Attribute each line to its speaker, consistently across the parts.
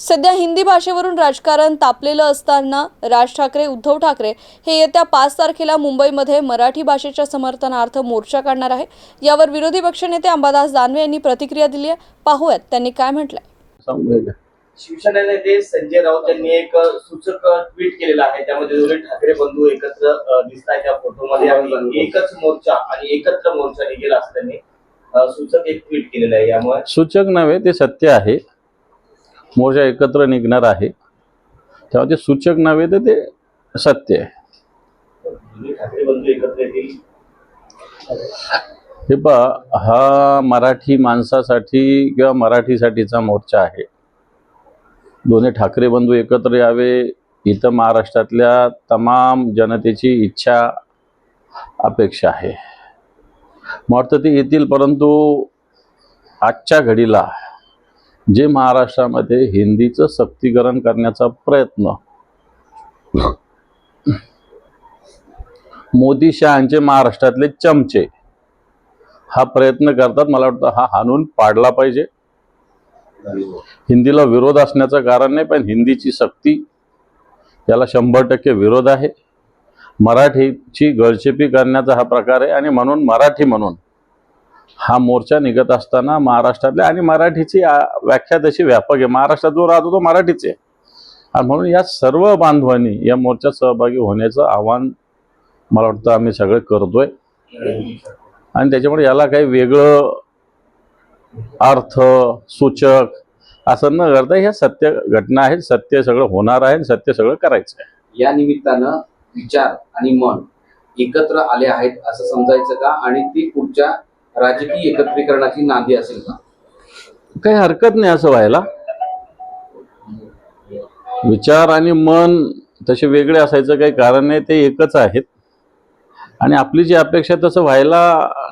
Speaker 1: सध्या हिंदी भाषेवरून राजकारण तापलेलं असताना राज ठाकरे उद्धव ठाकरे हे येत्या पाच तारखेला मुंबईमध्ये मराठी भाषेच्या समर्थनार्थ मोर्चा काढणार आहे. यावर विरोधी पक्षनेते अंबादास दानवे यांनी प्रतिक्रिया दिली आहे. पाहूयात त्यांनी काय म्हटलंय?
Speaker 2: शिवसेना नेते संजय राऊत यांनी एक सूचक ट्विट केलेलं आहे. त्यामध्ये दोन्ही ठाकरे बंधू एकत्र अ, दिसताय त्या फोटोमध्ये आणि एकच मोर्चा आणि एकत्र मोर्चा निघेल असं त्यांनी सूचक एक ट्विट केलेलं आहे यामुळे.
Speaker 3: सूचक नव्हे ते सत्य आहे. मोर्चा एकत्र निघणार आहे. तेव्हा ते सूचक नव्हे तर ते सत्य आहे. हे पहा हा मराठी माणसासाठी किंवा मराठीसाठीचा मोर्चा आहे. दोन्ही ठाकरे बंधू एकत्र यावे इथं महाराष्ट्रातल्या तमाम जनतेची इच्छा अपेक्षा आहे. मग ती ते येतील परंतु आजच्या घडीला जे महाराष्ट्रामध्ये हिंदीचं सक्तीकरण करण्याचा प्रयत्न. मोदी शहांचे महाराष्ट्रातले चमचे. हा प्रयत्न करतात मला वाटतं हा हाणून पाडला पाहिजे. हिंदीला विरोध असण्याचं कारण नाही पण हिंदीची सक्ती याला शंभर टक्के विरोध आहे. मराठीची गळचेपी करण्याचा हा प्रकार आहे आणि म्हणून मराठी म्हणून हा मोर्चा निघत असताना महाराष्ट्रातल्या आणि मराठीची व्याख्या तशी व्यापक आहे. महाराष्ट्रात जो राहतो तो मराठीच आहे. आणि म्हणून या सर्व बांधवांनी या मोर्चात सहभागी होण्याचं आव्हान मला वाटतं आम्ही सगळे करतोय. आणि त्याच्यामुळे याला काही वेगळं अर्थ सूचक असं न करता ह्या सत्य घटना आहेत सत्य सगळं होणार आहे आणि सत्य सगळं करायचं आहे.
Speaker 4: या निमित्तानं विचार आणि मन एकत्र आले आहेत असं समजायचं का? आणि ती पुढच्या राजकीय एकत्रीकरणाची नांदी असेल का
Speaker 3: काही हरकत नाही असं व्हायला. विचार आणि मन तसे वेगळे असायचं काही कारण नाही ते एकच आहेत. आणि आपली जी अपेक्षा आहे तसं व्हायला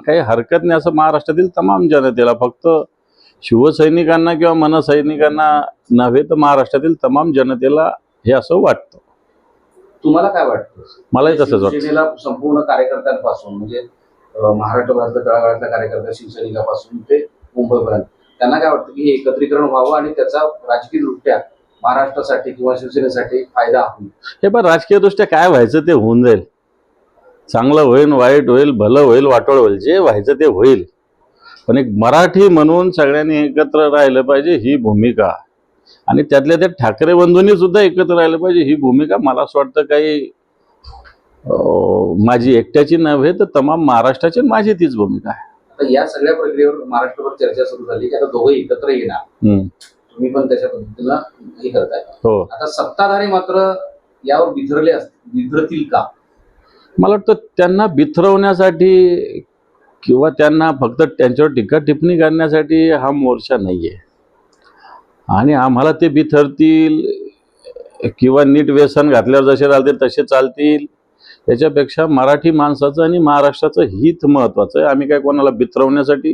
Speaker 3: काही हरकत नाही असं महाराष्ट्रातील तमाम जनतेला. फक्त शिवसैनिकांना किंवा मनसैनिकांना नव्हे तर महाराष्ट्रातील तमाम जनतेला हे असं वाटतं.
Speaker 4: तुम्हाला काय वाटतं?
Speaker 3: मलाही तसंच वाटतं.
Speaker 4: संपूर्ण कार्यकर्त्यांपासून म्हणजे महाराष्ट्रभरातल्या तळागाळातल्या कार्यकर्त्या शिवसैनिकापासून ते मुंबईपर्यंत. त्यांना काय वाटतं की हे एकत्रीकरण व्हावं आणि त्याचा राजकीय दृष्ट्या महाराष्ट्रासाठी किंवा शिवसेनेसाठी फायदा होईल
Speaker 3: हे पण राजकीयदृष्ट्या काय व्हायचं ते होऊन जाईल. चांगलं होईल वाईट होईल भलं होईल वाटोळ होईल जे व्हायचं ते होईल. पण एक मराठी म्हणून सगळ्यांनी एकत्र राहिलं पाहिजे ही भूमिका. आणि त्यातल्या त्या ठाकरे बंधूंनी सुद्धा एकत्र राहिलं पाहिजे ही भूमिका मला असं वाटतं काही माझी एकट्याची नव्हे तर तमाम महाराष्ट्राची माझी तीच भूमिका आहे.
Speaker 4: या सगळ्या प्रक्रियेवर महाराष्ट्रभर चर्चा सुरू झाली की आता दोघं एकत्र येणार. तुम्ही पण त्याच्या पद्धतीनं हे करताय.
Speaker 3: हो.
Speaker 4: आता सत्ताधारी मात्र यावर बिथरले बिथरतील का?
Speaker 3: मला वाटतं त्यांना बिथरवण्यासाठी किंवा त्यांना फक्त त्यांच्यावर टीका टिप्पणी करण्यासाठी हा मोर्चा नाही आहे आणि आम्हाला ते बिथरतील किंवा नीट व्यसन घातल्यावर जसे चालतील तसे चालतील. त्याच्यापेक्षा मराठी माणसाचं आणि महाराष्ट्राचं हित महत्त्वाचं आहे. आम्ही काय कोणाला बिथरवण्यासाठी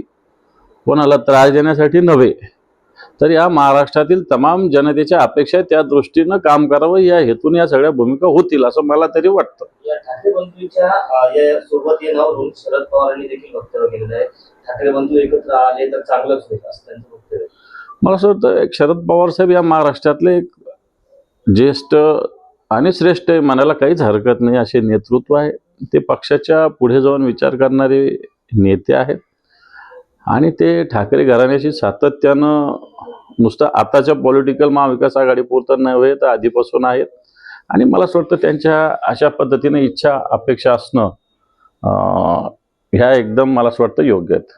Speaker 3: कोणाला त्रास देण्यासाठी नव्हे. तर या महाराष्ट्रातील तमाम जनतेच्या अपेक्षा त्या दृष्टीनं काम करावं या हेतून या सगळ्या भूमिका होतील असं मला तरी वाटतं.
Speaker 2: या ठाकरे बंधूंच्या सोबत येण्यावरून शरद पवारांनी देखील वक्तव्य केलेलं आहे. ठाकरे बंधू एकत्र आले तर चांगलंच होईल असं त्यांचं वक्तव्य.
Speaker 3: मला असं वाटतं एक शरद पवार साहेब या महाराष्ट्रातले एक ज्येष्ठ आणि श्रेष्ठ आहे म्हणायला काहीच हरकत नाही असे नेतृत्व आहे. ते पक्षाच्या पुढे जाऊन विचार करणारे नेते आहेत. आणि ते ठाकरे घराण्याशी सातत्यानं नुसतं आताच्या पॉलिटिकल महाविकास आघाडीपुरतं नव्हे तर आधीपासून आहेत. आणि मला असं वाटतं त्यांच्या अशा पद्धतीने इच्छा अपेक्षा असणं ह्या एकदम मला असं वाटतं योग्य आहेत.